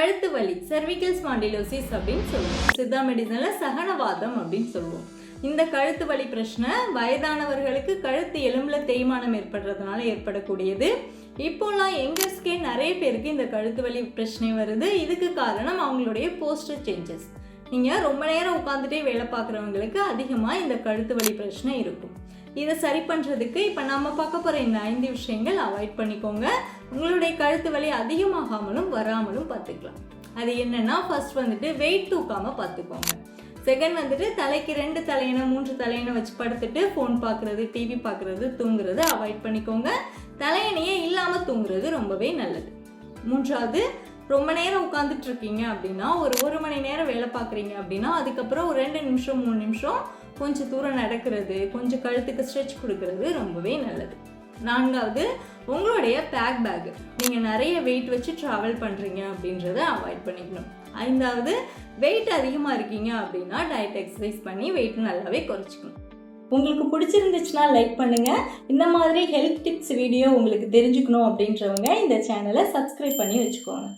கழுத்து வலி cervical spondylosis அப்படின்னு சொல்லுவோம். சித்தா மெடிசனில் சகனவாதம் அப்படின்னு சொல்லுவோம். இந்த கழுத்து வலி பிரச்சனை வயதானவர்களுக்கு கழுத்து எலும்பில் தேய்மானம் ஏற்படுறதுனால ஏற்படக்கூடியது. இப்போலாம் யங்கர்ஸ்க்கே நிறைய பேருக்கு இந்த கழுத்து வலி பிரச்சனை வருது. இதுக்கு காரணம் அவங்களுடைய போஸ்டர் சேஞ்சஸ். நீங்கள் ரொம்ப நேரம் உட்காந்துட்டே வேலை பார்க்குறவங்களுக்கு அதிகமாக இந்த கழுத்து வலி பிரச்சனை இருக்கும். இதை சரி பண்ணுறதுக்கு இப்போ நம்ம பார்க்க போகிற இந்த ஐந்து விஷயங்கள் அவாய்ட் பண்ணிக்கோங்க. உங்களுடைய கழுத்து வலி அதிகமாகாமலும் வராமலும் பார்த்துக்கலாம். அது என்னென்னா ஃபர்ஸ்ட் வந்துட்டு வெயிட் தூக்காமல் பார்த்துக்கோங்க. செகண்ட் வந்துட்டு தலைக்கு ரெண்டு தலையினை மூன்று தலையினை வச்சு படுத்துட்டு ஃபோன் பார்க்குறது டிவி பார்க்குறது தூங்குறது அவாய்ட் பண்ணிக்கோங்க. தலையணையே இல்லாமல் தூங்குறது ரொம்பவே நல்லது. மூன்றாவது ரொம்ப நேரம் உட்காந்துட்டு இருக்கீங்க அப்படின்னா ஒரு ஒரு மணி நேரம் வேலை பார்க்குறீங்க அப்படின்னா அதுக்கப்புறம் ஒரு ரெண்டு நிமிஷம் மூணு நிமிஷம் கொஞ்சம் தூரம் நடக்கிறது கொஞ்சம் கழுத்துக்கு ஸ்ட்ரெச் கொடுக்கறது ரொம்பவே நல்லது. நான்காவது உங்களுடைய பேக் பேக் நீங்கள் நிறைய வெயிட் வச்சு ட்ராவல் பண்ணுறீங்க அப்படின்றத அவாய்ட் பண்ணிக்கணும். ஐந்தாவது வெயிட் அதிகமாக இருக்கீங்க அப்படின்னா டயட் எக்ஸசைஸ் பண்ணி வெயிட் நல்லாவே குறைச்சிக்கணும். உங்களுக்கு பிடிச்சிருந்துச்சுன்னா லைக் பண்ணுங்கள் இந்த மாதிரி ஹெல்த் டிப்ஸ் வீடியோ உங்களுக்கு தெரிஞ்சுக்கணும் அப்படின்றவங்க இந்த சேனலை சப்ஸ்கிரைப் பண்ணி வச்சுக்கோங்க.